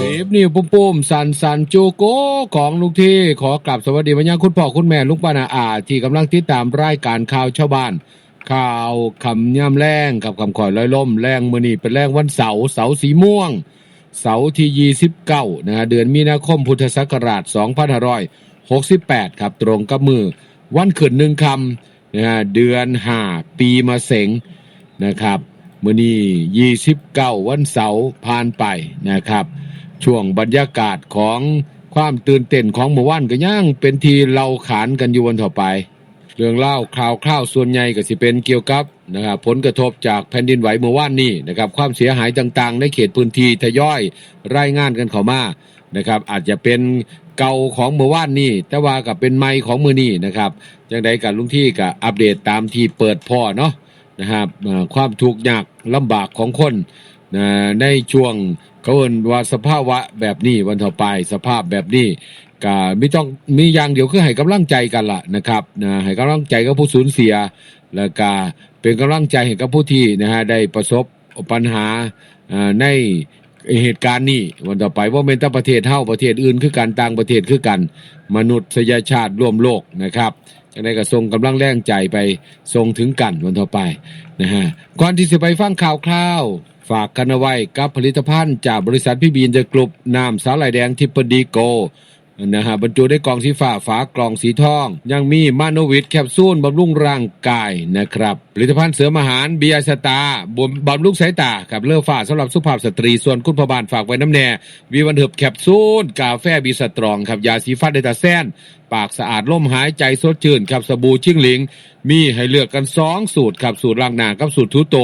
สิบนิวปุ้มปุ้มสันสันจูโกของลูกที่ขอกลับสวัสดีบรรยางคุณพ่อคุณแม่ลูกป้านาอาที่กำลังติดตามรายการข่าวชาวบ้าน ข่าวคำย่ำแรงกับคำขอยลอยล่มแรงมือนี่เป็นแรงวันเสาร์เสาร์สีม่วง เสาร์ที่ 29 นะฮะเดือนมีนาคมพุทธศักราช 2568 ครับตรงกับมือ วันขึ้นหนึ่งคำนะฮะเดือนห้าปีมาเสงนะครับมือนี้29 วันเสาร์ผ่านไปนะครับ ช่วงบรรยากาศของความตื่นเต้นของเมื่อวานก็ย่างเป็นทีเราขานกันอยู่วันต่อไป เรื่องเล่าข่าวคราวส่วนใหญ่ก็สิเป็นเกี่ยวกับนะครับผลกระทบจากแผ่นดินไหวเมื่อวานนี้นะครับความเสียหายต่างๆ ในเขตพื้นที่ทยอยรายงานกันเข้ามานะครับอาจจะเป็นเก่าของเมื่อวานนี้แต่ว่ากับเป็นใหม่ของมือนี้นะครับจังใดกับลุงที่กับอัปเดตตามที่เปิดพ่อเนาะนะครับความทุกข์ยากลำบากของคน นะในช่วงเขาเอินว่าสภาวะแบบนี้วันต่อไปสภาพแบบนี้ก็ไม่ต้องมีอย่างเดียวคือให้กำลังใจกันล่ะนะครับนะให้กำลังใจกับผู้สูญเสีย แล้วก็เป็นกำลังใจให้กับผู้ที่นะฮะได้ประสบปัญหาในเหตุการณ์นี้วันต่อไปว่าเป็นต่ประเทศเท่าประเทศอื่นคือกันต่างประเทศคือกัน มนุษยชาติร่วมโลกนะครับจะได้กระทรงกำลังแรงใจไปทรงถึงกันวันต่อไปนะฮะก่อนที่จะไปฟังข่าวคราว ฝากกันาไว้กับผลิตภัณฑ์จากบริษัทพี่บีนเดอะกรุ๊ปน้ำสาหร่ายแดงทิปเปอร์ดีโกนะฮะบรรจุได้กล่องสีฟ้าฝากล่องสีทอง ยังมีมาโนวิทแคปซูลบำรุงร่างกายนะครับผลิตภัณฑ์เสริมอาหารเบียร์สตาบำบำรุงสายตากับเลือฟ้าสำหรับสุภาพสตรีส่วนคุณพบาลฝากไว้น้ำแน่วีวันเหิบแคปซูลกาแฟบีสตรองครับยาสีฟันเดตาแซนปากสะอาดล่มหายใจสดชื่นครับสบู่ชิงหลิง มีให้เลือกกันสองสูตรครับสูตรล้างหนากับสูตรทูโต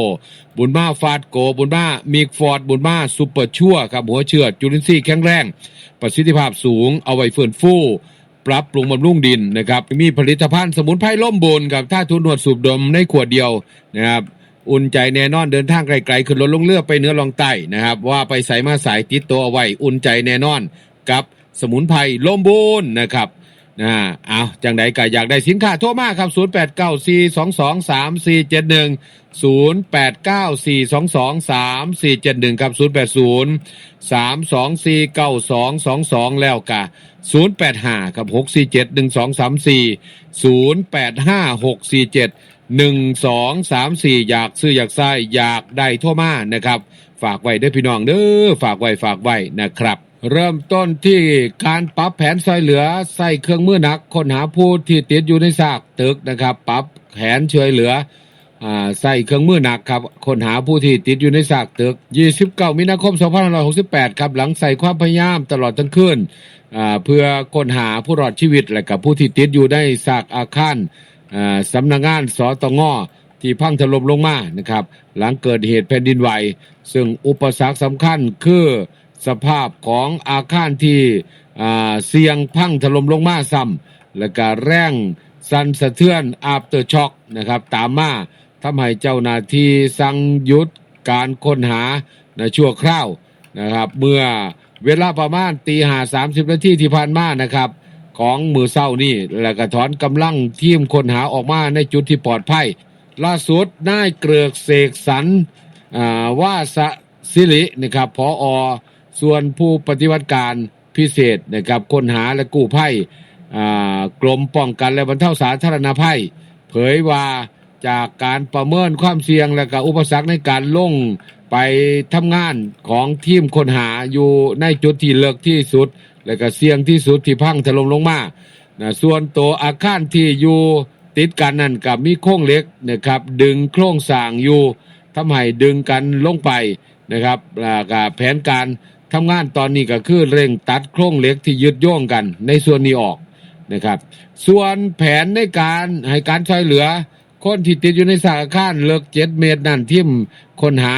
บุญมาฟาดโก บุญมามีฟอร์ดบุญมาซูเปอร์ชั่วครับหัวเชื่อจุลินทรีย์แข็งแรง ประสิทธิภาพสูงเอาไว้เฟื้นฟูปรับปรุงบำรุงดินนะครับมีผลิตภัณฑ์สมุนไพรล่มบุญกับท่าทุนหนวดสูบดมในขวดเดียวนะครับอุ่นใจแน่นอนเดินทางไกลๆขึ้นรถลงเรือไปเนื้อลองใต้นะครับ ว่าไปใส่มาสายติดตัวเอาไว้อุ่นใจแน่นอนกับสมุนไพรล่มบุญนะครับ นะเอาจังใดก็อยากได้สินค้าโทรมาครับ 0 8 9 4 2 2 3 4 7 1 0 8 9 4 2 2 3 4 7 1 ครับ 0 8 0 3 2 4 9 2 2 2แล้วกะ0 8 5ครับ6 4 7 1 2 3 4 0 8 5 6 4 7 1 2 3 4 อยากซื้ออยากไส้อยากได้โทรมานะครับ ฝากไว้เด้อพี่น้องเด้อฝากไว้ฝากไว้นะครับ เริ่มต้นที่การปรับแผนซอยเหลือใส่เครื่องมือหนักค้นหาผู้ที่ติดอยู่ในซากตึกนะครับปรับแผนช่วยเหลืออใส่เครื่องมือหนักครับค้นหาผู้ที่ติดอยู่ในซากตึก 29 มีนาคม 2568 ครับหลังใส่ความพยายามตลอดทั้งคืนเพื่อค้นหาผู้รอดชีวิตและกับผู้ที่ติดอยู่ในซากอาคารอ่สำนักงานสตงที่พังถล่มลงมานะครับหลังเกิดเหตุแผ่นดินไหว ซึ่งอุปสรรคสำคัญคือ สภาพของอาคารที่เสี่ยงพังถล่มลงมาซ้ำและก็แรงสั่นสะเทือนอาบเตอร์ช็อกนะครับตามมาทำให้เจ้าหน้าที่สั่งหยุดการค้นหาในชั่วคราวนะครับเมื่อเวลาประมาณตีหาสามสิบนาทีที่ผ่านมานะครับ ของมือเศร้านี่แล้วก็ถอนกำลังทีมค้นหาออกมาในจุดที่ปลอดภัย ล่าสุดนายเกลือกเสกสรรว่าสะสิรินะครับพออ ส่วนผู้ปฏิบัติการพิเศษนะครับค้นหาและกู้ภัยอ่กรมป้องกันและบรรเทาสาธารณภัย เผยว่าจากการประเมินความเสี่ยงและก็อุปสรรคในการลงไปทำงานของทีมค้นหาอยู่ในจุดที่เลิกที่สุด และก็เสี่ยงที่สุดที่พังถล่มลงมานะส่วนตัวอาคารที่อยู่ติดกันนั่นกับมีโครงเล็กนะครับดึงโครงสร้างอยู่ทำให้ดึงกันลงไป นะครับแล้วก็แผนการทำงานตอนนี้ก็คือเร่งตัดโครงเหล็กที่ยึดโยงกันในส่วนนี้ออกนะครับ ส่วนแผนในการให้การช่วยเหลือ คนที่ติดอยู่ในสาอาคารเลิกเจ็ดเมตรนั่นทิมคนหา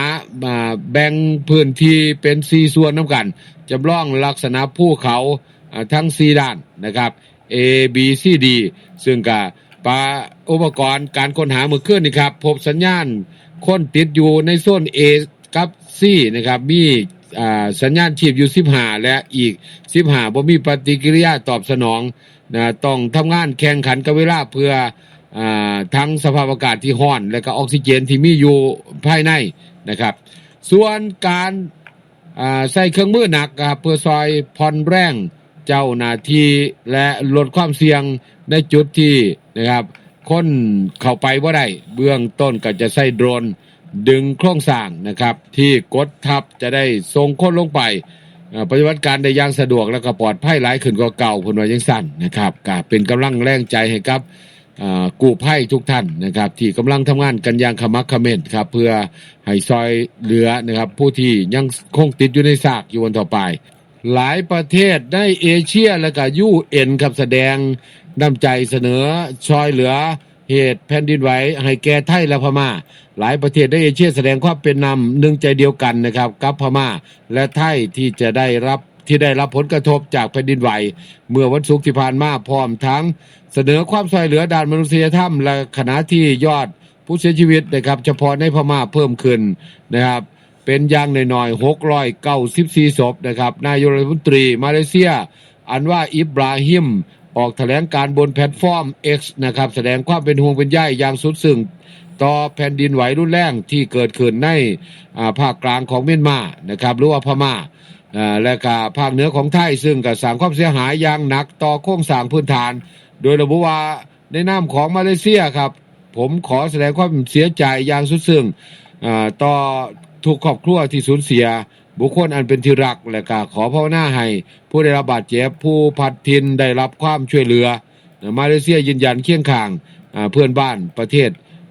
าแบ่งพื้นที่เป็นสีส่วนน้ำกันจำลองลักษณะภูเขาทั้งสีด้านนะครับ A B C D ซึ่งก็ปาอุปกรณ์การค้นหาเมื่อคืนนี่ครับ พบสัญญาณคนติดอยู่ในโซน A กับ C นะครับมีสัญญาณชีพอยู่15และอีก15บ่มีปฏิกิริยาตอบสนองนะต้องทำงานแข่งขันกับเวลาเพื่ออทั้งสภาพอากาศที่ห้อน และก็ออกซิเจนที่มีอยู่ภายในนะครับ ส่วนการใส่เครื่องมือหนักครับเพื่อซอยผ่อนแรงเจ้าหน้าที่และลดความเสี่ยงในจุดที่นะครับคนเข้าไปว่าได้เบื้องต้นก็จะใส่โดรน ดึงโครงสร้างนะครับ ที่กดทับจะได้ส่งค้นลงไปปฏิบัติการได้อย่างสะดวกแล้วก็ปลอดภัยหลายขึ้นกว่าเก่าเพนว่ายังสั้นนะครับก็เป็นกำลังแรงใจให้กับกู้ภัยทุกท่านนะครับ ที่กำลังทำงานกันอย่างขมักเขม้นครับ เพื่อให้ซอยเหลือนะครับ ผู้ที่ยังคงติดอยู่ในซากอยู่วันต่อไป หลายประเทศในเอเชียและก็ยูเอ็นครับแสดงน้ำใจเสนอช่วยเหลือ เหตุแผ่นดินไหวให้แก่ไทยและพม่า หลายประเทศในเอเชียแสดงความเป็นนำหนึ่งใจเดียวกันนะครับกับพม่า และไทยที่จะได้รับที่ได้รับผลกระทบจากแผ่นดินไหว เมื่อวันศุกร์ที่ผ่านมาพร้อมทั้ง เสนอความช่วยเหลือด้านมนุษยธรรม และขณะที่ยอดผู้เสียชีวิตนะครับเฉพาะในพม่าเพิ่มขึ้นนะครับเป็นอย่างหน้อยๆ694ศพนะครับนายกรัฐมนตรีมาเลเซีย อันว่าอิบราฮิม ออกแถลงการบนแพลตฟอร์ม X นะครับ แสดงความเป็นห่วงเป็นใยอย่างสุดซึ้งต่อแผ่นดินไหวรุนแรงที่เกิดขึ้นในภาคกลางของเมียนมานะครับหรือว่าพม่าอ่าและก็ภาคเหนือของไทยซึ่งก็สร้างความเสียหายอย่างหนักต่อโครงสร้างพื้นฐาน โดยระบุว่าในนามของมาเลเซียครับ ผมขอแสดงความเสียใจอย่างสุดซึ้งต่อทุกครอบครัวที่สูญเสีย บุคคลอันเป็นที่รักและก็ขอภาวนาให้ผู้ได้รับบาดเจ็บผู้พัดทินได้รับความช่วยเหลือ มาเลเซียยืนยันเคียงข้างเพื่อนบ้านประเทศ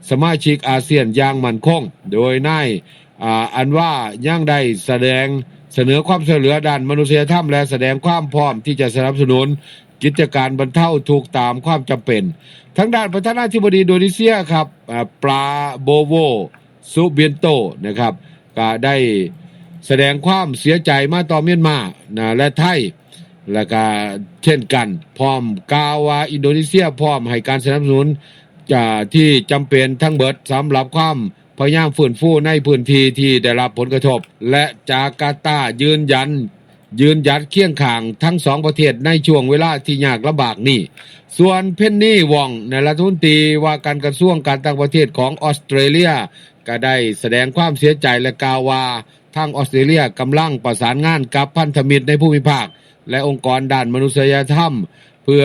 สมาชิกอาเซียนอย่างมั่นคง โดยนายอันว่ายังได้แสดงเสนอความช่วยเหลือด้านมนุษยธรรมและแสดงความพร้อมที่จะสนับสนุนกิจการบรรเทาทุกข์ตามความจำเป็น ทั้งด้านประธานาธิบดีอินโดนีเซียครับปลาโบโวซูเบียนโตนะครับก็ได้ แสดงความเสียใจมาต่อเมียนมานะและไทยและก็เช่นกัน พร้อมกาวาอินโดนีเซียพร้อมให้การสนับสนุนจะที่จำเป็นทั้งเบิดสำหรับความพยายามฟื้นฟูในพื้นที่ที่ได้รับผลกระทบ และจาการ์ตายืนยัน ยืนยัดเคียงข้างทั้งสองประเทศในช่วงเวลาที่ยากลำบากนี้ ส่วนเพนนี่วองในรัฐมนตรีว่าการกระทรวงการต่างประเทศของออสเตรเลีย ก็ได้แสดงความเสียใจและกล่าวว่า ทางออสเตรเลียกำลังประสานงานกับพันธมิตรในภูมิภาค และองค์กรด้านมนุษยธรรม เพื่อ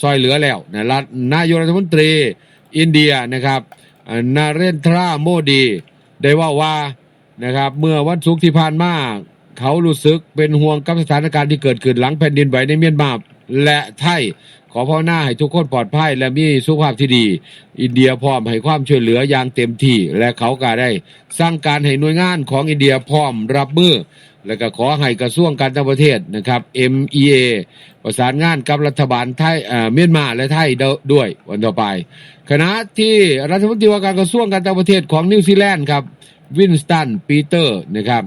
ซอยเหลือแล้วนะรัฐนายกรัฐมนตรีอินเดียนะครับนาเรนทราโมดี ได้ว่าว่านะครับเมื่อวันศุกร์ที่ผ่านมา เขารู้สึกเป็นห่วงกับสถานการณ์ที่เกิดขึ้นหลังแผ่นดินไหวในเมียนมา และไทยขอภาวนาให้ทุกคนปลอดภัยและมีสุขภาพที่ดี อินเดียพร้อมให้ความช่วยเหลืออย่างเต็มที่ และเขาก็ได้ สร้างการให้หน่วยงานของอินเดียพร้อมรับมือ และก็ขอให้กระทรวงการต่างประเทศนะครับ MEA ประสานงานกับรัฐบาลไทยเอ่อเมียนมาและไทยด้วยวันต่อไปขณะที่รัฐมนตรีว่าการกระทรวงการต่างประเทศของนิวซีแลนด์ครับวินสตันปีเตอร์นะครับ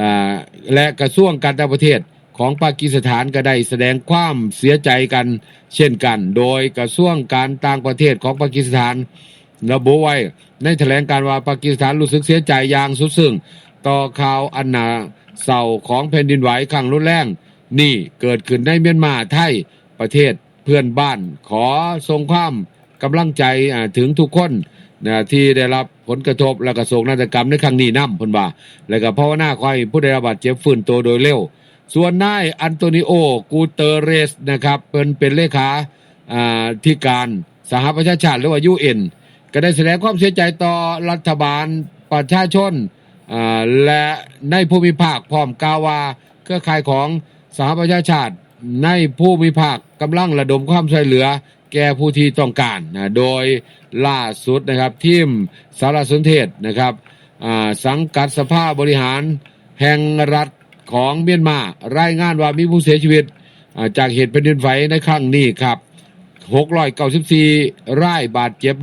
อ่าและกระทรวงการต่างประเทศ ของปากีสถานก็ได้แสดงความเสียใจกันเช่นกัน โดยกระทรวงการต่างประเทศของปากีสถานระบุไว้ในแถลงการว่าปากีสถานรู้สึกเสียใจอย่างสุดซึ้งต่อข่าวอันนาเศร้าของแผ่นดินไหวครั้งรุนแรง นี่เกิดขึ้นในเมียนมาไทยประเทศเพื่อนบ้านขอส่งความกำลังใจถึงทุกคนนะที่ได้รับผลกระทบและกระโศกนาฏกรรมในครั้งนี้นำเพิ่นว่า และก็ภาวนาขอให้ผู้ได้รับบาดเจ็บฟื้นตัวโดยเร็ว ส่วนนายอันโตนิโอ กูเตเรสนะครับเป็นเป็นเลขาที่การสหประชาชาติหรือว่ายูเอ็นก็ได้แสดงความเสียใจต่อรัฐบาลประชาชนและในภูมิภาคพร้อมกาวาเครือข่ายของสหประชาชาติในภูมิภาคกำลังระดมความช่วยเหลือ แก่ผู้ที่ต้องการนะโดยล่าสุดนะครับทีมสารสนเทศนะครับสังกัดสภาบริหารแห่งรัฐ ของเมียนมารายงานว่ามีผู้เสียชีวิตจากเหตุแผ่นดินไหวในครั้งนี้ครับ694รายบาดเจ็บ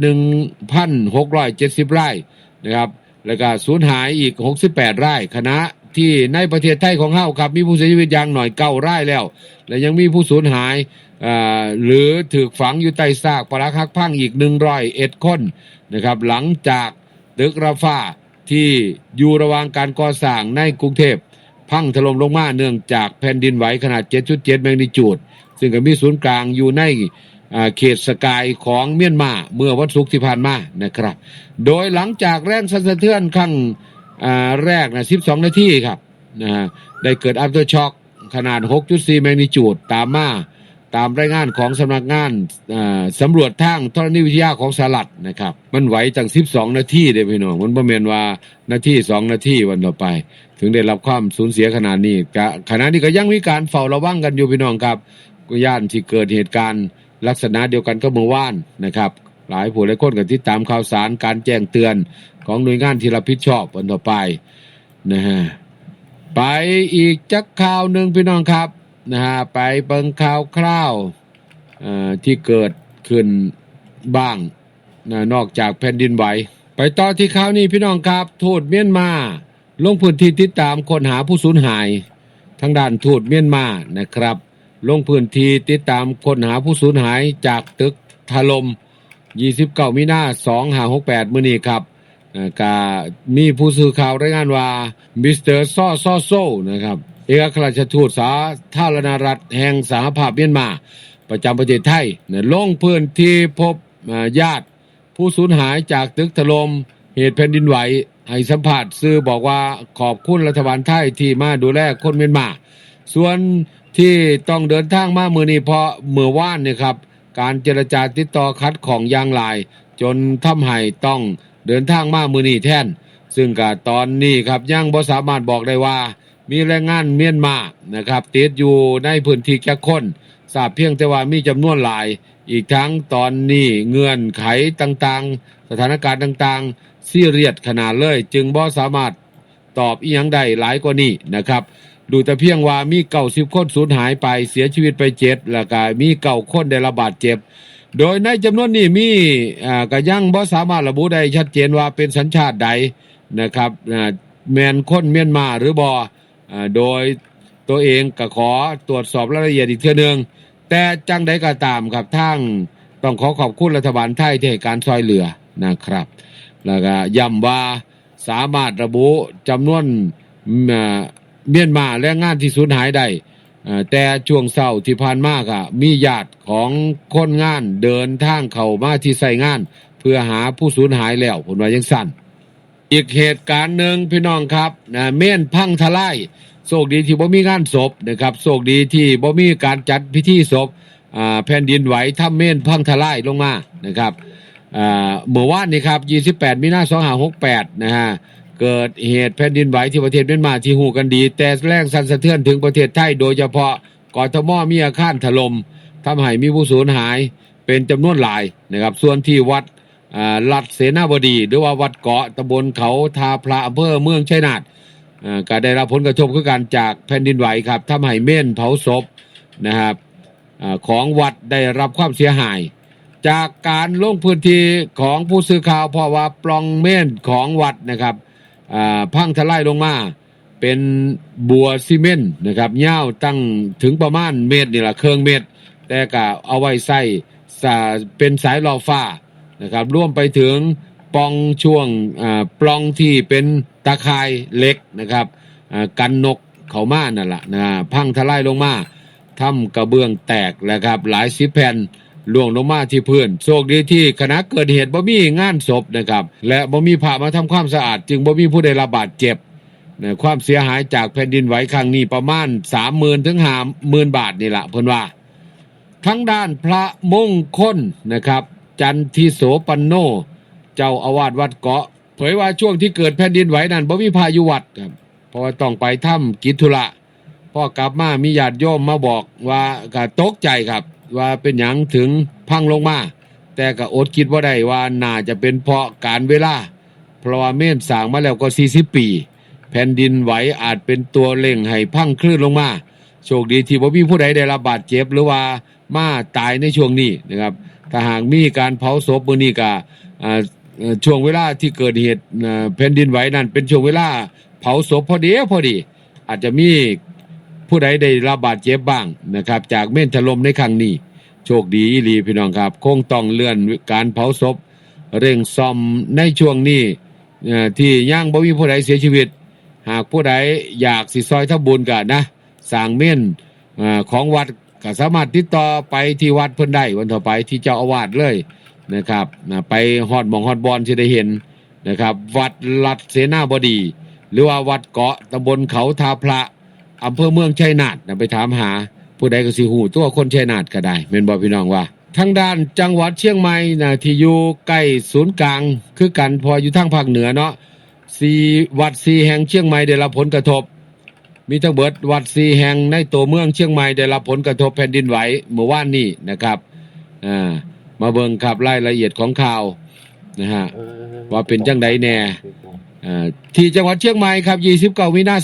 1,670รายนะครับแล้วก็สูญหายอีก 68รายคณะที่ในประเทศไทยของเฮาครับ มีผู้เสียชีวิตอย่างหน่อยเก้ารายแล้ว และยังมีผู้สูญหายหรือถูกฝังอยู่ใต้ซากปรักหักพังอีก 101 คนนะครับหลังจากตึกราฟาที่อยู่ระหว่างการก่อสร้างในกรุงเทพ พังถล่มลงมาเนื่องจากแผ่นดินไหวขนาด 7.7 แมกนิจูด ซึ่งก็มีศูนย์กลางอยู่ในเขตสกายของเมียนมาเมื่อวันศุกร์ที่ผ่านมานะครับ โดยหลังจากแรงสั่นสะเทือนครั้งแรกนะ 12 นาทีครับนะฮะได้เกิด after shock ขนาด 6.4 แมกนิจูดตามมาตามรายงานของสำนักงานสำรวจทางธรณีวิทยาของสหรัฐนะครับ มันไหวตั้ง 12 นาทีเด้พี่น้องมันประเมินว่านาที 2 นาทีวันต่อไป ถึงได้รับความสูญเสียขนาดนี้กะขณะนี้ก็ยังมีการเฝ้าระวังกันอยู่พี่น้องครับก็ย่านที่เกิดเหตุการณ์ลักษณะเดียวกันก็เมื่อวานนะครับ หลายผู้หลายคนก็ติดตามข่าวสารการแจ้งเตือนของหน่วยงานที่รับผิดชอบวันต่อไปนะฮะไปอีกจักข่าวหนึ่งพี่น้องครับนะฮะไปเบิ่งข่าวคร่าวที่เกิดขึ้นบ้างนะนอกจากแผ่นดินไหวไปต่อที่ข่าวนี้พี่น้องครับทูตเมียนมา ลงพื้นที่ติดตามค้นหาผู้สูญหาย ทางด้านทูตเมียนมานะครับ ลงพื้นที่ติดตามค้นหาผู้สูญหายจากตึกถล่ม29มีนา2568 มื้อนี้ครับก็มีผู้สื่อข่าวรายงานว่ามิสเตอร์ซอซอโซนะครับ เอกอัครราชทูตสาธารณรัฐแห่งสหภาพเมียนมา ประจำประเทศไทยเนี่ยลงพื้นที่พบญาติผู้สูญหายจากตึกถล่มเหตุแผ่นดินไหว ให้สัมผัสสื่อบอกว่าขอบคุณรัฐบาลไทยที่มาดูแลคนเมียนมา ส่วนที่ต้องเดินทางมาเมือนี้เพราะเมื่อว่านเนี่ยครับ การเจรจาติดต่อคัดของยางหลาย จนทำให้ต้องเดินทางมาเมือนี้แทน ซึ่งก็ตอนนี้ครับยังบ่สามารถบอกได้ว่า มีแรงงานเมียนมานะครับติดอยู่ในพื้นที่แค่คนทราบเพียงแต่ว่ามีจำนวนหลาย อีกทั้งตอนนี้เงื่อนไขต่างๆ สถานการณ์ต่างๆ ซีเรียสขนาดเลย จึงบ่สามารถตอบอีหยังได้หลายกว่านี้นะครับ ดูแต่เพียงว่ามีเก่าสิบคนสูญหายไปเสียชีวิตไปเจ็ดแล้วก็มีเก่าคนได้รับบาดเจ็บ โดยในจำนวนนี้มีอ่าก็ยังบ่สามารถระบุได้ชัดเจนว่าเป็นสัญชาติใดนะครับอ่าแมนคนเมียนมาหรือบอ่าโดยตัวเองก็ขอตรวจสอบรายละเอียดอีกเทื่อนึงแต่จังใดก็ตามครับทางต้องขอขอบคุณรัฐบาลไทยที่ให้การช่วยเหลือนะครับ แล้วก็ย้ำว่าสามารถระบุจำนวนเมียนมาและงานที่สูญหายได้แต่ช่วงเศร้าที่ผ่านมากอะมีญาติของคนงานเดินทางเข้ามาที่ใส่งาน เพื่อหาผู้สูญหายแล้วผมว่ายังสั้นอีกเหตุการณ์หนึ่งพี่น้องครับนะเม่นพังทลายโชคดีที่บ่มีงานศพนะครับโชคดีที่บ่มีการจัดพิธีศพอ่าแผ่นดินไหวทำเม่นพังทลายลงมานะครับ เมื่อวานนี้ครับ 28 มีนา2568 นะฮะ เกิดเหตุแผ่นดินไหวที่ประเทศเมียนมาที่หูกันดี แต่แรงสั่นสะเทือนถึงประเทศไทย โดยเฉพาะกทมมีอาคารถล่มทำให้มีผู้สูญหายเป็นจำนวนหลายนะครับ ส่วนที่วัดลัดเสนาบดี หรือว่าวัดเกาะตำบลเขาทาพระอำเภอเมืองชัยนาทก็ได้รับผลกระทบคือการจากแผ่นดินไหวครับทำให้เม่นเผาศพนะครับอของวัดได้รับความเสียหาย จากการลงพื้นที่ของผู้สื่อข่าวเพราะว่าปล่องเม่นของวัดนะครับพังทลายลงมาเป็นบัวซีเมนต์นะครับยาวตั้งถึงประมาณเมตรนี่แหละเครื่องเมตร แต่ก็เอาไว้ใส่เป็นสายลอฟ้านะครับร่วมไปถึงปล่องช่วงปล่องที่เป็นตาข่ายเหล็กนะครับกันนกเขามานั่นแหละนะพังทลายลงมาทำกระเบื้องแตกแล้วครับหลายสิบแผ่น ล่วงลงมาที่พื้นโชคดีที่ขณะเกิดเหตุบ่มีงานศพนะครับ และบ่มีผ้ามาทำความสะอาด จึงบ่มีผู้ได้รับบาดเจ็บนะความเสียหายจากแผ่นดินไหวครั้งนี้ประมาณ30,000ถึง50,000บาทนี่ละเพิ่นว่า ทั้งด้านพระมงคลนะครับ จันทิโสปันโน เจ้าอาวาสวัดเกาะ เผยว่าช่วงที่เกิดแผ่นดินไหวนั้นบ่มีพายุวัดครับเพราะว่าต้องไปถ้ำกิจธุระพ่อกลับมามีญาติโยมมาบอกว่าก็ตกใจครับ ว่าเป็นหยังถึงพังลงมา แต่ก็อดคิดว่าได้ว่าน่าจะเป็นเพราะการเวลา เพราะว่าเม่นสร้างมาแล้วก็ 40 ปี แผ่นดินไหวอาจเป็นตัวเร่งให้พังคลื่นลงมา โชคดีที่บ่มีผู้ใดได้รับบาดเจ็บหรือว่ามาตายในช่วงนี้นะครับถ้าหากมีการเผาศพมื้อนี้ก็ช่วงเวลาที่เกิดเหตุแผ่นดินไหวนั้นเป็นช่วงเวลาเผาศพพอดีพอดี อาจจะมี ผู้ใดได้รับบาดเจ็บบ้างนะครับ จากเม่นถล่มในครั้งนี้ โชคดีอีหลีพี่น้องครับ คงต้องเลื่อนการเผาศพ เร่งซ่อมในช่วงนี้ที่ย่างบ่มีผู้ใดเสียชีวิต หากผู้ใดอยากสิซอยทำบุญกันนะสร้างเม่นอของวัดก็สามารถติดต่อไปที่วัดเพิ่นได้วันต่อไปที่เจ้าอาวาสเลยนะครับไปฮอดหมองฮอดบอลจะได้เห็นนะครับ วัดลัดเสนาบดี หรือว่าวัดเกาะตำบลเขาทาพระ อำเภอเมืองชัยนาทนะไปถามหา ผู้ใดก็สิหูตัวคนชัยนาทก็ได้เป็นบอกพี่น้องว่าทางด้านจังหวัดเชียงใหม่นะที่อยู่ใกล้ศูนย์กลาง คือกันพออยู่ทางภาคเหนือเนาะสี่วัดสี่แห่งเชียงใหม่ได้รับผลกระทบ มีทั้งเบิดวัดสี่แห่งในตัวเมืองเชียงใหม่ได้รับผลกระทบแผ่นดินไหวเมื่อวานนี้นะครับอ่ามาเบิ่งครับรายละเอียดของข่าวนะฮะว่าเป็นจังใดแน่อ่า ที่จังหวัดเชียงใหม่ครับ29มีนา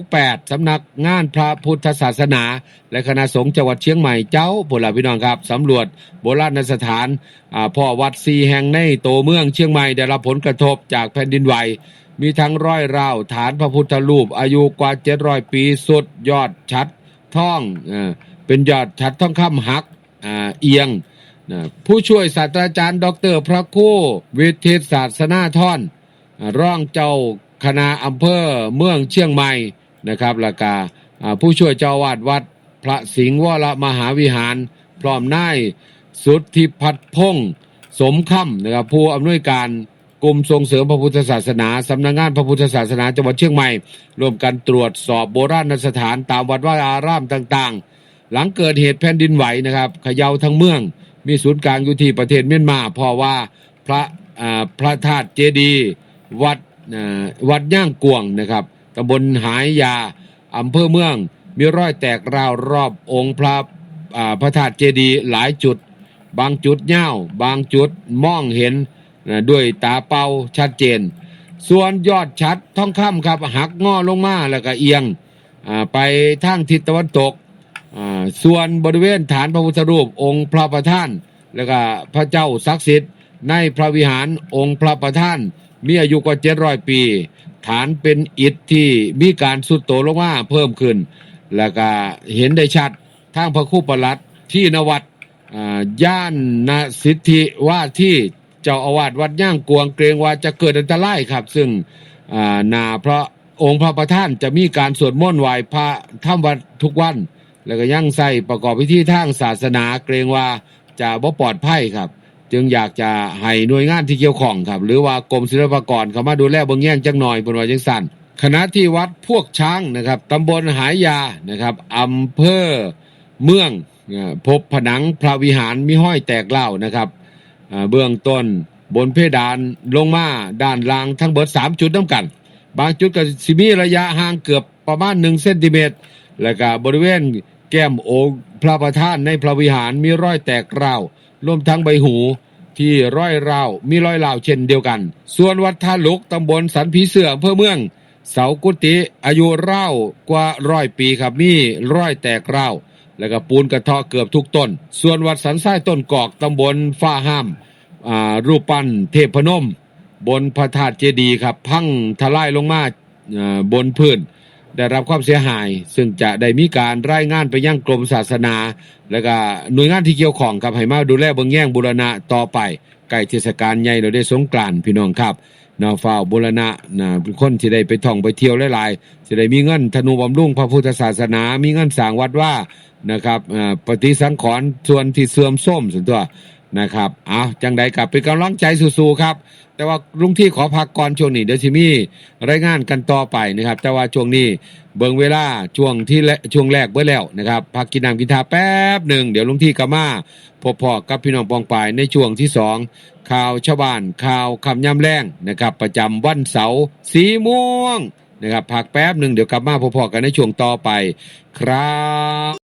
2568สำนักงานพระพุทธศาสนา และคณะสงฆ์จังหวัดเชียงใหม่เจ้าบุรพี่น้องครับสำรวจโบราณสถานพ่อวัดสีแห่งในตัวเมืองเชียงใหม่ได้รับผลกระทบจากแผ่นดินไหวมีทั้งร้อยราวฐานพระพุทธรูป อายุกว่า700ปีสุดยอดชัดท่องอเป็นยอดชัดท่องคำหักเอียง ผู้ช่วยศาสตราจารย์ ดร พระคู่ วิทิตศาสนาท่อน ร่องเจ้าคณะอำเภอเมืองเชียงใหม่นะครับล้วก็อ่าผู้ช่วยเจ้าวาดวัดพระสิงห์วรมหาวิหาร พร้อมนายสุทธิพัฒน์พงศ์สมค่ำนะครับผู้อำนวยการกรมส่งเสริมพระพุทธศาสนาสำนักงานพระพุทธศาสนาจังหวัดเชียงใหม่ร่วมกันตรวจสอบโบราณสถานตามวัดวาอารามต่างๆ หลังเกิดเหตุแผ่นดินไหวนะครับเขย่าทั้งเมือง มีศูนย์กลางอยู่ที่ประเทศเมียนมาเพราะว่าพระพระธาตุเจดีย์ วัดอ่าวัดย่างกวงนะครับตำบลหายยาอำเภอเมือง มีรอยแตกราวรอบองค์พระพระธาตุเจดีย์หลายจุด บางจุดเง่าวบางจุดมองเห็นด้วยตาเปล่าชัดเจน ส่วนยอดชัดท่องค่ำครับหักงอลงมาแล้วก็เอียงไปทางทิศตะวันตก ส่วนบริเวณฐานพระพุทธรูปองค์พระประธาน แล้วก็พระเจ้าศักดิ์สิทธิ์ในพระวิหารองค์พระประธาน มีอายุกว่าเจ็ดร้อยปี ฐานเป็นอิฐที่มีการสุดโตลงมาเพิ่มขึ้น แล้วก็เห็นได้ชัดทางพระคู่ประหลัดที่นวัดอ่าย่านนาสิทธิว่าที่เจ้าอาวาสวัดย่างกวงเกรงว่าจะเกิดอันตรายครับ ซึ่งอ่านาพระองค์พระประธานจะมีการสวดมนต์ไหว้พระทำวัดทุกวัน แล้วก็ยังใส่ประกอบพิธีทางศาสนาเกรงว่าจะบ่ปลอดภัยครับ จึงอยากจะให้หน่วยงานที่เกี่ยวข้องครับ หรือว่ากรมศิลปากรเข้ามาดูแลเบื้องแย่งจังหน่อยบนว่าจังสันคณะที่วัดพวกช้างนะครับตำบลหายยานะครับอำเภอเมืองพบผนังพระวิหารมีห้อยแตกเล่านะครับเบื้องต้นบนเพดานลงมาด้านล่างทั้งเบิดสามจุดน้ำกัน บางจุดก็สิมีระยะห่างเกือบประมาณหนึ่งเซนติเมตร แล้วก็บริเวณแก้มโองพระประธานในพระวิหารมีรอยแตกร้า รวมทั้งใบหู ที่ร้อยราวมีร้อยราวเช่นเดียวกัน ส่วนวัดท่าลุกตำบลสันผีเสืออำเภอเมือง เสากุฏิอายุเร้ากว่าร้อยปีครับมีร้อยแตกเร้าแล้วก็ปูนกระเทาะเกือบทุกต้น ส่วนวัดสันทรายต้นกอกตำบลฟ้าห้ามอ่ารูปปั้นเทพนม บนพระธาตุเจดีย์ครับ พังทลายลงมาบนพื้น ได้รับความเสียหาย ซึ่งจะได้มีการรายงานไปยังกรมศาสนา และก็หน่วยงานที่เกี่ยวข้องครับให้มาดูแลเบื้องแย่งบูรณะต่อไปใกล้เทศกาลใหญ่เราได้สงกรานต์พี่น้องครับนาฝ้าบูรณะนะคนที่ได้ไปท่องไปเที่ยวหลายๆจะได้มีเงินธนูบำรุงพระพุทธศาสนา มีเงินสร้างวัดว่านะครับปฏิสังขรณ์ส่วนที่เสื่อมโทรมส่วนตัวนะครับ เอาจังใดกลับเป็นกำลังใจสู้ๆครับ แต่ว่าลุงที่ขอพักก่อนช่วงนี้เดี๋ยวสิมีรายงานกันต่อไปนะครับ แต่ว่าช่วงนี้เบิ่งเวลาช่วงที่และช่วงแรกเบิ่แล้วนะครับพักกินน้ำกินทาแป๊บหนึ่งเดี๋ยวลุงที่กลับมาพบพอกับพี่น้องปองปายในช่วงที่สองข่าวชาวบ้านข่าวคำย่ำแรงนะครับ ประจำวันเสาร์สีม่วงนะครับพักแป๊บหนึ่งเดี๋ยวกลับมาพบพอกันในช่วงต่อไป ครับ